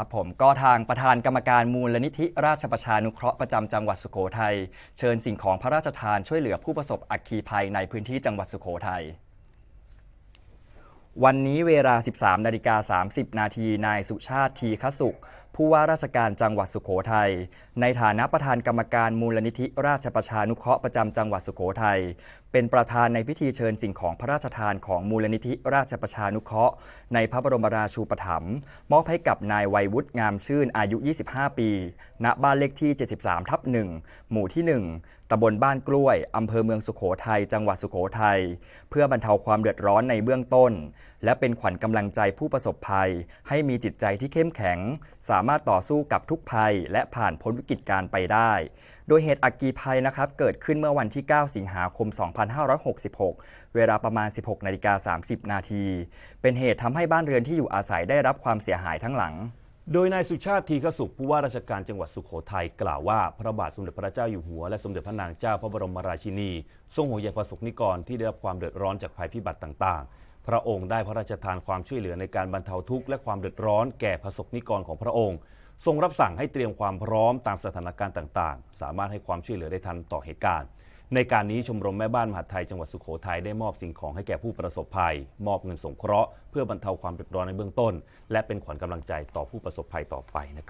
ครับผมก็ทางประธานกรรมการมูลนิธิราชประชานุเคราะห์ประจำจังหวัดสุโขทัยเชิญสิ่งของพระราชทานช่วยเหลือผู้ประสบอัคคีภัยในพื้นที่จังหวัดสุโขทัยวันนี้เวลา 13 นาฬิกา 30 นาทีนายสุชาติทีคสุข ผู้ว่าราชการจังหวัดสุโขทัย ในฐานะประธานกรรมการมูลนิธิราชประชานุเคราะห์ประจำจังหวัดสุโขทัย เป็นประธานในพิธีเชิญสิ่งของพระราชทานของมูลนิธิราชประชานุเคราะห์ ในพระบรมราชูปถัมภ์มอบให้กับนายวัยวุฒิงามชื่นอายุ 25 ปี ณ บ้านเลขที่ 73 ทับ1หมู่ที่ 1ตำบลบ้านกล้วย อำเภอเมืองสุโขทัย จังหวัดสุโขทัย เพื่อบรรเทาความเดือดร้อนในเบื้องต้น และเป็นขวัญกำลังใจผู้ประสบภัย ให้มีจิตใจที่เข้มแข็งสามารถต่อสู้กับทุกภัย และผ่านพ้นวิกฤตการ์ไปได้ โดยเหตุอัคคีภัยนะครับเกิดขึ้นเมื่อวันที่ 9 สิงหาคม 2566 เวลาประมาณ 16นาฬิกา30 นาที เป็นเหตุทำให้บ้านเรือนที่อยู่อาศัยได้รับความเสียหายทั้งหลังโดยนายสุชาติทีฆสุขผู้ว่าราชการจังหวัดสุโขทัยกล่าวว่า พระบาทสมเด็จพระเจ้าอยู่หัวและสมเด็จพระนางเจ้าพระบรมราชินี ทรงห่วงใยประสบนิกรที่ได้รับความเดือดร้อนจากภัยพิบัติต่างๆ พระองค์ได้พระราชทานความช่วยเหลือในการบรรเทาทุกข์และความเดือดร้อนแก่ประสบนิกรของพระองค์ ทรงรับสั่งให้เตรียมความพร้อมตามสถานการณ์ต่างๆ สามารถให้ความช่วยเหลือได้ทันต่อเหตุการณ์ ในการนี้ชมรมแม่บ้านมหาดไทยจังหวัดสุโขทัยได้มอบสิ่งของให้แก่ผู้ประสบภัย มอบเงินสงเคราะห์เพื่อบรรเทาความเดือดร้อนในเบื้องต้น และเป็นขวัญกำลังใจต่อผู้ประสบภัยต่อไปนะครับ